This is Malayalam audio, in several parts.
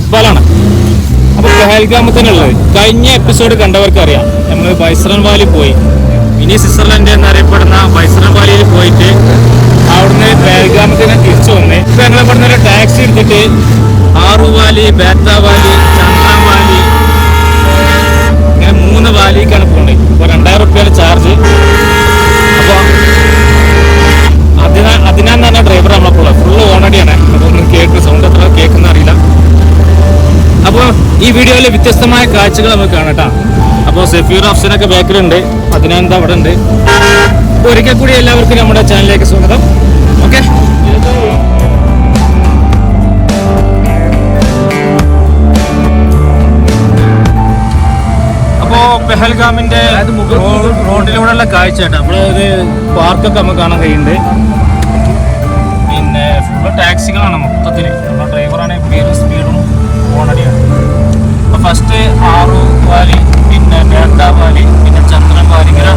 ഇക്ബാലാണ്. അപ്പൊ പെഹൽഗാമത്തിനുള്ളത് കഴിഞ്ഞ എപ്പിസോഡ് കണ്ടവർക്ക് അറിയാം നമ്മൾ ബൈസ്രൻ വാലി പോയി. മിനി സ്വിറ്റ്സർലൻഡ് എന്നറിയപ്പെടുന്ന ബൈസ്രൻ വാലിയിൽ പോയിട്ട് അവിടുന്ന് പെഹൽഗാമത്തിന് തിരിച്ചു വന്ന് ഇപ്പൊ ഞങ്ങൾ ഇവിടുന്ന് ഒരു ടാക്സി എടുത്തിട്ട് Aru valley Betaab valley Chandram valley ഇങ്ങനെ മൂന്ന് വാലിക്കാണ് പോകുന്നത് ഇപ്പൊ രണ്ടായിരം റുപ്യാണ് ചാർജ് അപ്പൊ അതിനാ അതിനാന്ന് പറഞ്ഞ ഡ്രൈവർ നമ്മളെ ഈ വീഡിയോയിൽ വ്യത്യസ്തമായ കാഴ്ചകൾ നമുക്ക് കാണാം അപ്പോൾ സെഫീർ ഓപ്ഷനൊക്കെ ബാക്കിലുണ്ട്. അതിനെന്താ അവിടെ ഉണ്ട് ഒരിക്കൽ കൂടി എല്ലാവർക്കും നമ്മുടെ ചാനലിലേക്ക് സ്വാഗതം. ഓക്കെ? അപ്പോൾ പെഹൽഗാമിന്റെ റോഡിലൂടെയുള്ള കാഴ്ച കേട്ടോ. ഒരു പാർക്കൊക്കെ നമുക്ക് കാണാൻ കഴിയുന്നുണ്ട്. പിന്നെ ഫുള്ള് ടാക്സികളാണ് മൊത്തത്തിൽ നമ്മുടെ ഡ്രൈവറാണെങ്കിൽ പേരും സ്പീഡും ഓണടിയാണ് അപ്പോൾ ഫസ്റ്റ് ആറു വാലി പിന്നെ നേണ്ട വാലി പിന്നെ ചന്ദ്രൻ വാലി ഇങ്ങനെ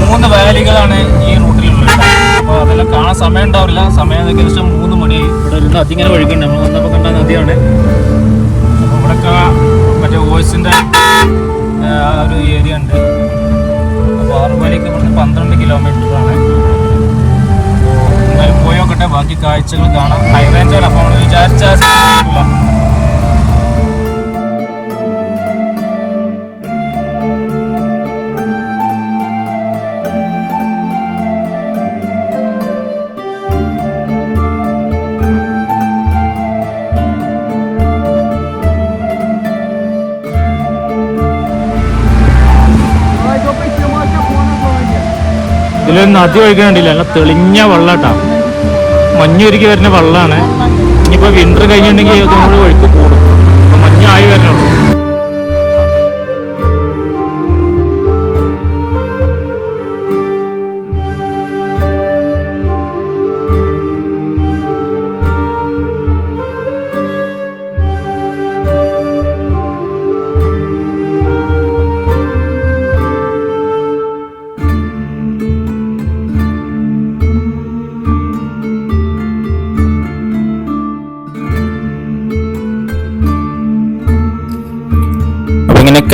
മൂന്ന് വാലികളാണ് ഈ റൂട്ടിലുള്ളത് അപ്പോൾ അതെല്ലാം കാണാൻ സമയം ഉണ്ടാവില്ല. സമയം ഏകദേശം മൂന്ന് മണി ഇവിടെ ഒരു നദി ഇങ്ങനെ ഒഴുകുന്നുണ്ട് നമ്മൾ വന്നപ്പോൾ കണ്ട നദിയാണ്. അപ്പോൾ ഇവിടെയൊക്കെ മറ്റേ വോയിസിന്റെ ഒരു ഏരിയ ഉണ്ട്. അപ്പോൾ ആറുപാലിക്ക് ഇവിടുന്ന് പന്ത്രണ്ട് കിലോമീറ്ററാണ് എന്തായാലും പോയി നോക്കട്ടെ. ബാക്കി കാഴ്ചകൾ കാണാം. ഹൈ റേഞ്ചാണ് അപ്പോൾ നമ്മൾ വിചാരിച്ച ഇതിലൊരു നദി ഒഴുകണ്ടില്ല നല്ല തെളിഞ്ഞ വെള്ളാട്ടാ. മഞ്ഞൊരുക്കി വരുന്ന വെള്ളമാണ് ഇനിയിപ്പോൾ വിന്റർ കഴിഞ്ഞിട്ടുണ്ടെങ്കിൽ ഇതുകൊണ്ട് ഒഴുക്ക് കൂടും. അപ്പൊ മഞ്ഞായി വരണുള്ളൂ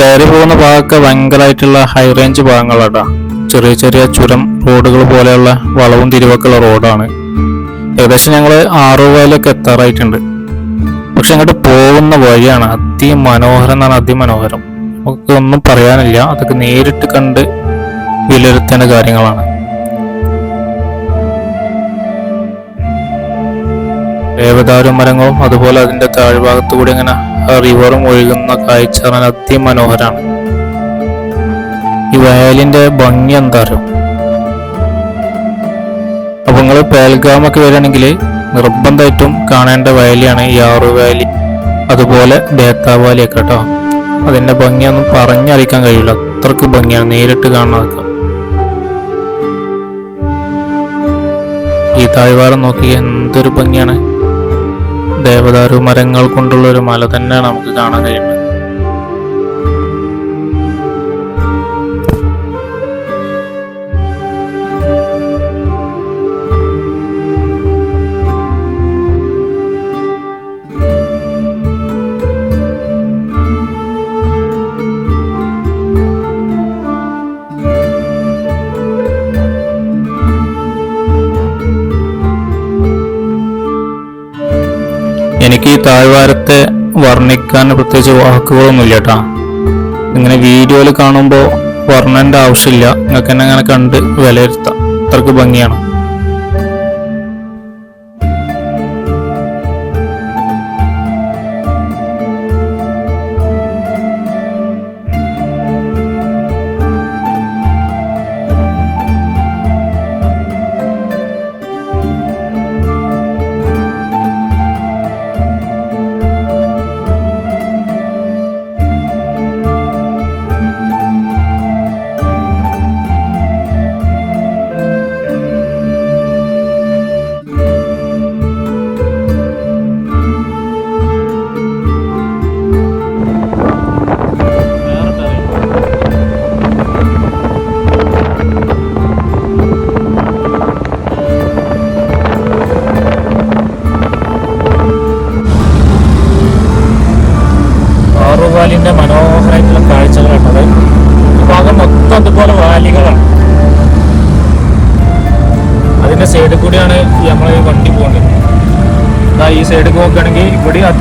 കയറി പോകുന്ന ഭാഗമൊക്കെ ഭയങ്കരമായിട്ടുള്ള ഹൈ റേഞ്ച് ഭാഗങ്ങളാട്ടാ ചെറിയ ചെറിയ ചുരം റോഡുകൾ പോലെയുള്ള വളവും തിരിവൊക്കെയുള്ള റോഡാണ്. ഏകദേശം ഞങ്ങൾ ആറുവയിലൊക്കെ എത്താറായിട്ടുണ്ട്. പക്ഷെ അങ്ങോട്ട് പോകുന്ന വഴിയാണ് അതിമനോഹരം എന്നാണ് അതിമനോഹരം. നമുക്ക് ഒന്നും പറയാനില്ല. അതൊക്കെ നേരിട്ട് കണ്ട് വിലയിരുത്തേണ്ട കാര്യങ്ങളാണ്. ദേവദാരു മരങ്ങളും അതുപോലെ അതിന്റെ താഴ്ഭാഗത്തു കൂടി ഇങ്ങനെ റിവറും ഒഴുകുന്ന കാഴ്ച പറഞ്ഞാൽ അതിമനോഹരാണ്. ഈ വയലിന്റെ ഭംഗി എന്താ അറിയോ അപ്പൊ നിങ്ങൾ പേൽഗാമൊക്കെ വരികയാണെങ്കിൽ നിർബന്ധമായിട്ടും കാണേണ്ട വയലിയാണ് ഈ ആറു വാലി അതുപോലെ ബേത്താവാലി ഒക്കെ കേട്ടോ. അതിന്റെ ഭംഗിയൊന്നും പറഞ്ഞറിയിക്കാൻ കഴിയില്ല. അത്രയ്ക്ക് ഭംഗിയാണ് നേരിട്ട് കാണാതൊക്കെ ഈ താഴ്വാരം നോക്കി എന്തൊരു ഭംഗിയാണ്. ദേവദാരു മരങ്ങൾ കൊണ്ടുള്ള ഒരു മല തന്നെ നമുക്ക് കാണാൻ കഴിയുന്നത്. എനിക്ക് ഈ താഴ്വാരത്തെ വർണിക്കാൻ പ്രത്യേകിച്ച് വാക്കുകളൊന്നുമില്ല കേട്ടാ ഇങ്ങനെ വീഡിയോയിൽ കാണുമ്പോൾ വർണന്റെ ആവശ്യമില്ല. നിങ്ങൾക്ക് എന്നെ അങ്ങനെ കണ്ട് വിലയിരുത്താം. അത്രയ്ക്ക് ഭംഗിയാണ്.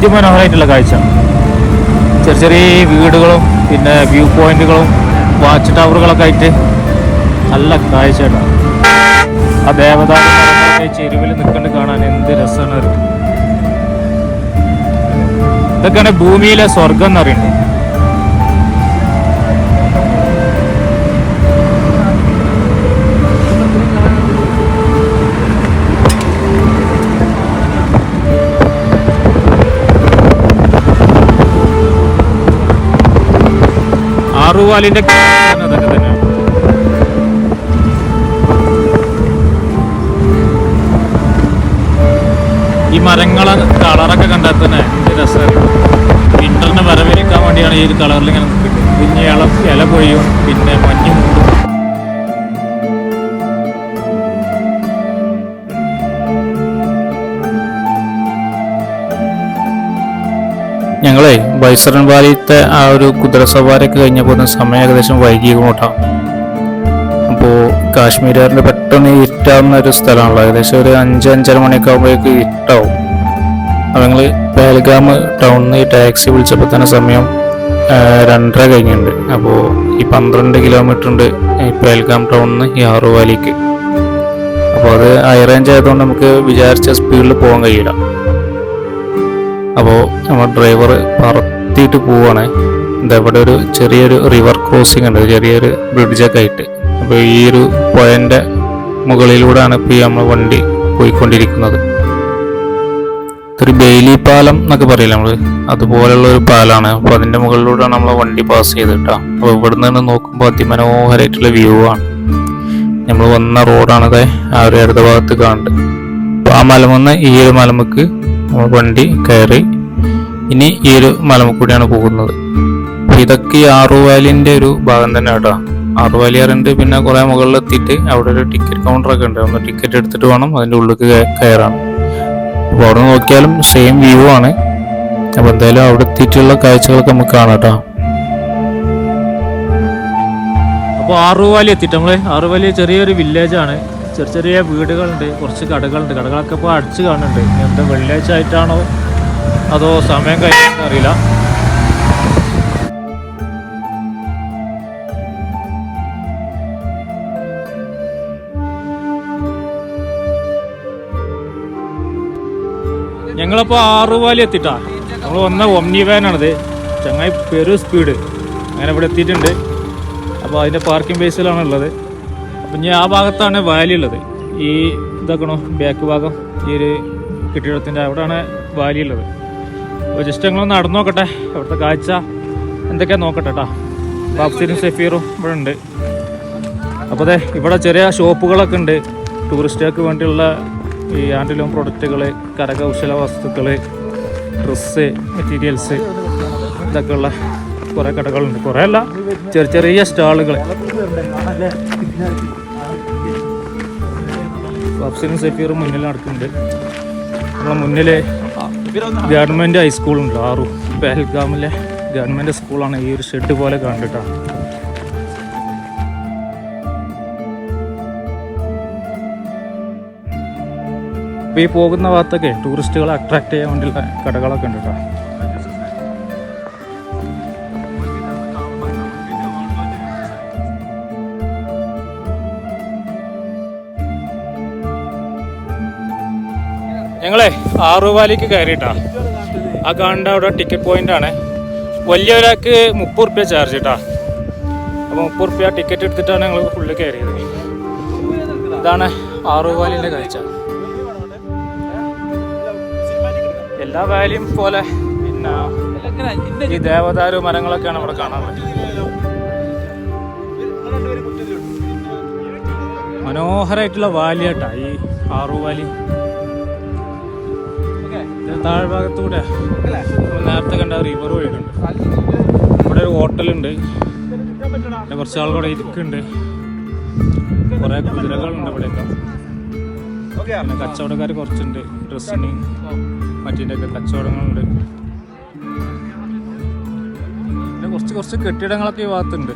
അതിമനോഹരമായിട്ടുള്ള കാഴ്ച. ചെറിയ ചെറിയ വീടുകളും പിന്നെ വ്യൂ പോയിന്റുകളും വാച്ച് ടവറുകളൊക്കെ ആയിട്ട് നല്ല കാഴ്ചയാണ് ആ ദേവതാ ചെരുവിൽ നിൽക്കൊണ്ട് കാണാൻ എന്ത് രസമാണ്. ഇതൊക്കെയാണ് ഭൂമിയിലെ സ്വർഗം എന്ന് തന്നെ ഈ മരങ്ങളെ കളറൊക്കെ കണ്ടാൽ തന്നെ എന്ത് രസമാണ് വരവേൽക്കാൻ വേണ്ടിയാണ് ഈ ഒരു കളറിൽ ഇങ്ങനെ നിൽക്കുന്നത്. പിന്നെ ഇല ഇല പൊഴിയും പിന്നെ മഞ്ഞ് ഞങ്ങളെ ബൈസറൻ വാലിത്തെ ആ ഒരു കുതിര സവാരിയൊക്കെ കഴിഞ്ഞപ്പോൾ സമയം ഏകദേശം വൈകിക്കോട്ടാം അപ്പോൾ കാശ്മീരുകാരന്റെ പെട്ടെന്ന് ഇരുട്ടാവുന്ന ഒരു സ്ഥലമാണല്ലോ. ഏകദേശം ഒരു അഞ്ച് അഞ്ചര മണിയൊക്കെ ആകുമ്പോഴേക്ക് ഇരുട്ടാവും. അപ്പോൾ ഞങ്ങൾ പേൽഗാം ടൗണിൽ നിന്ന് ടാക്സി വിളിച്ചപ്പോൾ തന്നെ സമയം രണ്ടര കഴിഞ്ഞിട്ടുണ്ട്. അപ്പോൾ ഈ പന്ത്രണ്ട് കിലോമീറ്റർ ഉണ്ട് ഈ പേൽഗാം ടൗണിൽ നിന്ന് ഈ ആറുവാലിക്ക് അപ്പോൾ അത് ഹൈ റേഞ്ച് ആയതുകൊണ്ട് നമുക്ക് വിചാരിച്ച സ്പീഡിൽ പോകാൻ കഴിയില്ല. അപ്പോൾ നമ്മൾ ഡ്രൈവർ പറത്തിയിട്ട് പോവാണ്. എന്താ ഇവിടെ ഒരു ചെറിയൊരു റിവർ ക്രോസിംഗ് ഉണ്ട്. ചെറിയൊരു ബ്രിഡ്ജൊക്കെ ആയിട്ട്. അപ്പോൾ ഈ ഒരു പുഴന്റെ മുകളിലൂടെയാണ് ഇപ്പോൾ ഈ നമ്മൾ വണ്ടി പോയിക്കൊണ്ടിരിക്കുന്നത്. ഒരു ബെയിലി പാലം എന്നൊക്കെ പറയില്ല നമ്മൾ അതുപോലെയുള്ള ഒരു പാലാണ്. അപ്പോൾ അതിന്റെ മുകളിലൂടെയാണ് നമ്മൾ വണ്ടി പാസ് ചെയ്തിട്ടാ അപ്പോൾ ഇവിടെ നിന്ന് നോക്കുമ്പോൾ അതിമനോഹരമായിട്ടുള്ള വ്യൂ ആണ്. നമ്മൾ വന്ന റോഡാണത് ആ ഒരു ഇടത് ഭാഗത്ത് കാണുന്നത് അപ്പോൾ ആ മലമെന്ന് ഈ ഒരു മലമുക്ക് വണ്ടി കയറി ഇനി ഈ ഒരു മലമുക്കൂടിയാണ് പോകുന്നത്. ഇതൊക്കെ ഈ ആറുവാലിന്റെ ഒരു ഭാഗം തന്നെ കേട്ടോ. ആറുവാലി പിന്നെ കുറെ മുകളിൽ എത്തിയിട്ട് അവിടെ ഒരു ടിക്കറ്റ് കൗണ്ടറൊക്കെ ഉണ്ട്. ഒന്ന് ടിക്കറ്റ് എടുത്തിട്ട് വേണം അതിന്റെ ഉള്ളിലേക്ക് കയറാൻ. അപ്പോൾ അവിടെ നോക്കിയാലും സെയിം വ്യൂ ആണ്. അപ്പോൾ എന്തായാലും അവിടെ എത്തിയിട്ടുള്ള കാഴ്ചകളൊക്കെ നമുക്ക് കാണാം കേട്ടോ. അപ്പോൾ ആറുവാലി എത്തിയിട്ട് നമ്മൾ ആറുവാലി ചെറിയൊരു വില്ലേജാണ് ചെറിയ ചെറിയ വീടുകളുണ്ട് കുറച്ച് കടകളുണ്ട്. കടകളൊക്കെ ഇപ്പോൾ അടിച്ച് കാണുന്നുണ്ട്. എന്താ വെള്ളിയാഴ്ച ആയിട്ടാണോ? അതോ സമയം കഴിഞ്ഞിട്ട് അറിയില്ല. ഞങ്ങളിപ്പോൾ ആറുപാലി എത്തിട്ടാ. നമ്മൾ വന്ന ഒമ്നി വാനാണിത്. ചങ്ങായി പെരു സ്പീഡ്. അങ്ങനെ ഇവിടെ എത്തിയിട്ടുണ്ട്. അപ്പോൾ അതിന്റെ പാർക്കിംഗ് ബേസിലാണ് ഉള്ളത് അപ്പം ഇനി ആ ഭാഗത്താണ് വാലി ഉള്ളത് ഈ ഇതാക്കണോ ബാക്ക് ഭാഗം ഈ ഒരു കെട്ടിടത്തിന്റെ അവിടെയാണ് വാലി ഉള്ളത് അപ്പോൾ ജസ്റ്റ് ഞങ്ങളൊന്ന് നടന്നു നോക്കട്ടെ. അവിടുത്തെ കാഴ്ച എന്തൊക്കെയാ നോക്കട്ടെ കേട്ടോ ബാബ്സിനും സെഫീറും ഇവിടെ ഉണ്ട്. അപ്പോൾ അതെ ഇവിടെ ചെറിയ ഷോപ്പുകളൊക്കെ ഉണ്ട്. ടൂറിസ്റ്റുകൾക്ക് വേണ്ടിയുള്ള ഈ ആൻഡിലൂം പ്രൊഡക്റ്റുകൾ കരകൗശല വസ്തുക്കൾ ഡ്രസ്സ് മെറ്റീരിയൽസ് ഇതൊക്കെയുള്ള കുറേ കടകളുണ്ട്. കുറേ അല്ല ചെറിയ ചെറിയ സ്റ്റാളുകൾ വബ്സിനും സഫീറും മുന്നിൽ നടക്കുന്നുണ്ട്. നമ്മളെ മുന്നിൽ ഗവൺമെന്റ് ഹൈസ്കൂളുണ്ട് ആറു പെഹൽഗാമിലെ ഗവൺമെന്റ് സ്കൂളാണ് ഈ ഒരു ഷെഡ് പോലെ കണ്ടിട്ടാണ്. അപ്പോൾ ഈ പോകുന്ന ഭാഗത്തൊക്കെ ടൂറിസ്റ്റുകളെ അട്രാക്ട് ചെയ്യാൻ വേണ്ടിയുള്ള കടകളൊക്കെ ഉണ്ട് കേട്ടോ ഞങ്ങളെ ആറുവാലിക്ക് കയറിയിട്ടാ. ആ കാണേണ്ട അവിടെ ടിക്കറ്റ് പോയിന്റ് ആണ്. വലിയ ഒരാൾക്ക് മുപ്പത് റുപ്യ ചാർജ് കേട്ടാ അപ്പോൾ മുപ്പത് റുപ്യ ടിക്കറ്റ് എടുത്തിട്ടാണ് ഞങ്ങൾ ഫുള്ള് കയറിയത്. ഇതാണ് ആറുവാലിന്റെ കാഴ്ച. എല്ലാ വാലിയും പോലെ പിന്നെ ഈ ദേവദാരു മരങ്ങളൊക്കെയാണ് ഇവിടെ കാണാൻ പറ്റുന്നത്. മനോഹരമായിട്ടുള്ള വാലിയാട്ടാ ഈ ആറുവാലി. താഴ്ഭാഗത്തൂടെ നേരത്തെ കണ്ട റിവർ ഒഴുകുന്നുണ്ട് ഇവിടെ ഒരു ഹോട്ടലുണ്ട് പിന്നെ കുറച്ച് ആൾ കൂടെ ഇരിക്കുന്നുണ്ട്. കുറേ കുതിരകളുണ്ട് ഇവിടെയൊക്കെ. പിന്നെ കച്ചവടക്കാർ കുറച്ചുണ്ട്. ഡ്രസ്സിന് മറ്റിന്റെ ഒക്കെ കച്ചവടങ്ങളുണ്ട്. പിന്നെ കുറച്ച് കുറച്ച് കെട്ടിടങ്ങളൊക്കെ ഈ ഭാഗത്തുണ്ട്.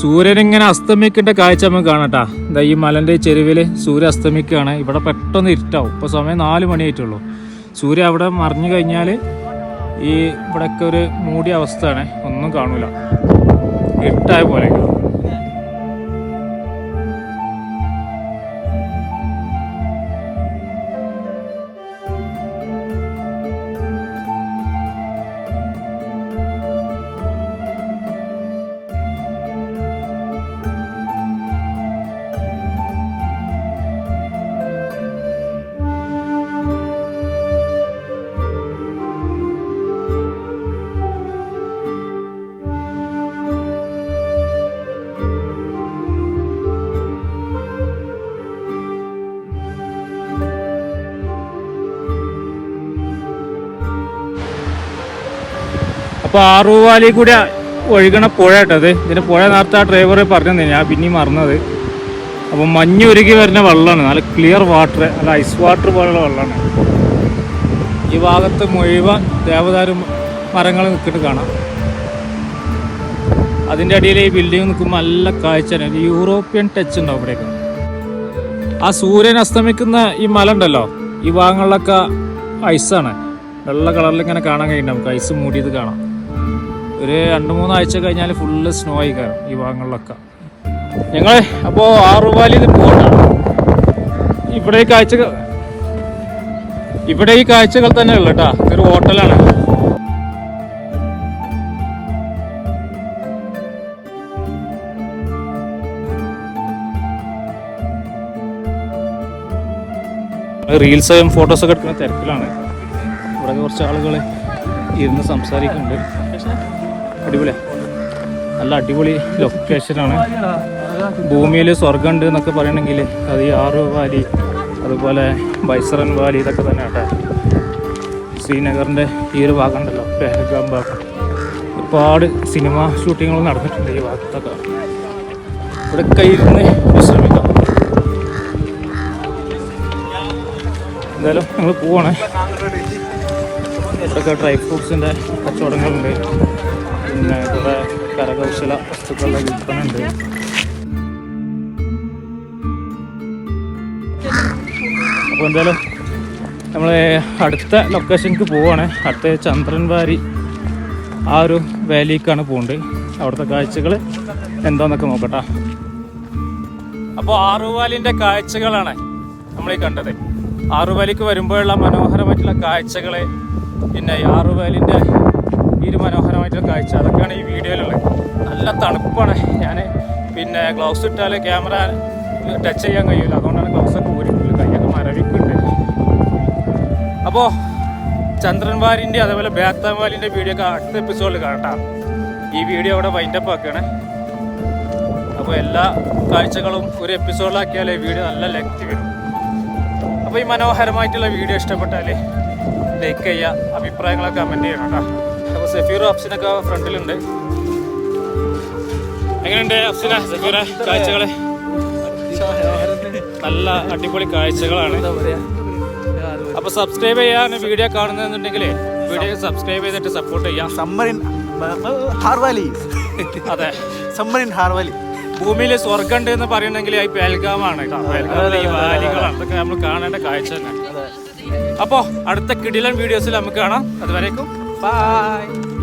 സൂര്യൻ ഇങ്ങനെ അസ്തമിക്കേണ്ട കാഴ്ച നമുക്ക് കാണട്ടാ ദാ ഈ മലന്റെ ചെരുവിൽ സൂര്യ അസ്തമിക്കുകയാണ്. ഇവിടെ പെട്ടെന്ന് ഇരുട്ടാവും. ഇപ്പോൾ സമയം നാല് മണിയായിട്ടുള്ളൂ. സൂര്യ അവിടെ മറിഞ്ഞു കഴിഞ്ഞാൽ ഈ ഇവിടെയൊക്കെ ഒരു മൂടിയ അവസ്ഥയാണ്. ഒന്നും കാണൂല. ഇരുട്ടായ പോലെ അപ്പോൾ ആറുവാലി കൂടി ഒഴുകണ പുഴ കേട്ടത് ഇതിന്റെ പുഴ നേരത്തെ ആ ഡ്രൈവർ പറഞ്ഞു ഞാൻ പിന്നെയും മറന്നത്. അപ്പോൾ മഞ്ഞ് വരുന്ന വെള്ളമാണ്. നല്ല ക്ലിയർ വാട്ടർ നല്ല ഐസ് വാട്ടർ പോലുള്ള വെള്ളമാണ്. ഈ ഭാഗത്ത് മുഴുവൻ ദേവദാരു മരങ്ങൾ നിൽക്കിട്ട് കാണാം. അതിന്റെ അടിയിൽ ഈ ബിൽഡിംഗ് നിൽക്കുമ്പോൾ നല്ല കാഴ്ച യൂറോപ്യൻ ടച്ച് ഉണ്ടാവും ഇവിടെയൊക്കെ ആ സൂര്യൻ അസ്തമിക്കുന്ന ഈ മല ഉണ്ടല്ലോ ഈ ഭാഗങ്ങളിലൊക്കെ ഐസാണ് വെള്ള കളറിൽ ഇങ്ങനെ കാണാൻ കഴിയും. നമുക്ക് ഐസ് മൂടിയത് കാണാം. ഒരു രണ്ട് മൂന്നാഴ്ച കഴിഞ്ഞാൽ ഫുള്ള് സ്നോ ആയി കയറും ഈ ഭാഗങ്ങളിലൊക്കെ. ഞങ്ങൾ അപ്പോൾ ആറുപാലിൽ പോകണ്ടാണ് ഇവിടെ ഈ കാഴ്ചകൾ ഇവിടെ ഈ കാഴ്ചകൾ തന്നെ ഉള്ളു കേട്ടോ ഇതൊരു ഹോട്ടലാണ്. റീൽസും ഫോട്ടോസൊക്കെ എടുക്കുന്ന തിരക്കിലാണ്. ഇവിടെ കുറച്ച് ആളുകൾ ഇരുന്ന് സംസാരിക്കുന്നുണ്ട്. അടിപൊളിയാണ് നല്ല അടിപൊളി ലൊക്കേഷനാണ് ഭൂമിയിൽ സ്വർഗമുണ്ട് എന്നൊക്കെ പറയണമെങ്കിൽ അത് ആറ് വാലി അതുപോലെ ബൈസറൻ വാലി ഇതൊക്കെ തന്നെ കേട്ടോ ശ്രീനഗറിന്റെ ഈ ഒരു ഭാഗം ഉണ്ടല്ലോ പെഹൽഗാം ഭാഗം. ഒരുപാട് സിനിമ ഷൂട്ടിങ്ങുകൾ നടന്നിട്ടുണ്ട് ഈ ഭാഗത്തൊക്കെ. ഇവിടെ കയ്യിരുന്ന് വിശ്രമിക്കാം. എന്തായാലും ഞങ്ങൾ പോവാണ്. ഇവിടെയൊക്കെ ഡ്രൈ ഫ്രൂട്ട്സിന്റെ കച്ചവടങ്ങളുണ്ട്. പിന്നെ കരകൗശല വസ്തുക്കളുടെ വിൽപ്പന ഉണ്ട് അപ്പോൾ എന്തായാലും നമ്മൾ അടുത്ത ലൊക്കേഷനിക്ക് പോവാണ്. അടുത്ത ചന്ദ്രൻവാരി ആ ഒരു വാലിക്കാണ് പോകേണ്ടത് അവിടുത്തെ കാഴ്ചകൾ എന്താന്നൊക്കെ നോക്കട്ടെ. അപ്പോൾ ആറുവാലിന്റെ കാഴ്ചകളാണ് നമ്മൾ ഈ കണ്ടത്. ആറുവാലിക്ക് വരുമ്പോഴുള്ള മനോഹരമായിട്ടുള്ള കാഴ്ചകളെ. പിന്നെ ആറുവാലിന്റെ ഈ ഒരു മനോഹരമായിട്ടുള്ള കാഴ്ച. അതൊക്കെയാണ് ഈ വീഡിയോയിലുള്ളത്. നല്ല തണുപ്പാണ്. ഞാൻ പിന്നെ ഗ്ലൗസ് ഇട്ടാൽ ക്യാമറ ടച്ച് ചെയ്യാൻ കഴിയില്ല അതുകൊണ്ടാണ് ഗ്ലൗസ് ഒക്കെ ഊരിട്ടുള്ളത് കൈയൊക്കെ മരവിക്കുണ്ട് അപ്പോൾ ചന്ദ്രൻവാലിന്റെ അതേപോലെ ബേത്തൻവാലിന്റെ വീഡിയോ ഒക്കെ അടുത്ത എപ്പിസോഡിൽ കാണട്ടാം. ഈ വീഡിയോ അവിടെ വൈൻഡപ്പ് ആക്കുകയാണ്. അപ്പോൾ എല്ലാ കാഴ്ചകളും ഒരു എപ്പിസോഡിലാക്കിയാലേ വീഡിയോ നല്ല ലെങ്ത് വരും. അപ്പോൾ ഈ മനോഹരമായിട്ടുള്ള വീഡിയോ ഇഷ്ടപ്പെട്ടാൽ ലൈക്ക് ചെയ്യുക അഭിപ്രായങ്ങളൊക്കെ കമന്റ് ചെയ്യണം കേട്ടോ. സഫീർ അഫ്സിനൊക്കെ ഫ്രണ്ടിലുണ്ട്. എങ്ങനെയുണ്ട് അഫ്സിന സഫീറ? കാഴ്ചകൾ നല്ല അടിപൊളി കാഴ്ചകളാണ്. അപ്പൊ സബ്സ്ക്രൈബ് ചെയ്യാൻ വീഡിയോ കാണുന്നുണ്ടെങ്കിൽ വീഡിയോ സബ്സ്ക്രൈബ് ചെയ്തിട്ട് സപ്പോർട്ട് ചെയ്യാം. സമ്മറിൻ ഹാർവാലി അതെ. സമ്മറിൻ ഹാർവാലി ഭൂമിയിൽ സ്വർഗമുണ്ട് എന്ന് പറയണമെങ്കിൽ ഈ പേൽഗാമാണ് പേൽഗാമിലെ ഈ വാലികളാണ്. അതൊക്കെ നമ്മൾ കാണേണ്ട കാഴ്ച തന്നെ. അപ്പോ അടുത്ത കിടിലൻ വീഡിയോസിൽ നമുക്ക് കാണാം. അതുവരേക്കും 拜。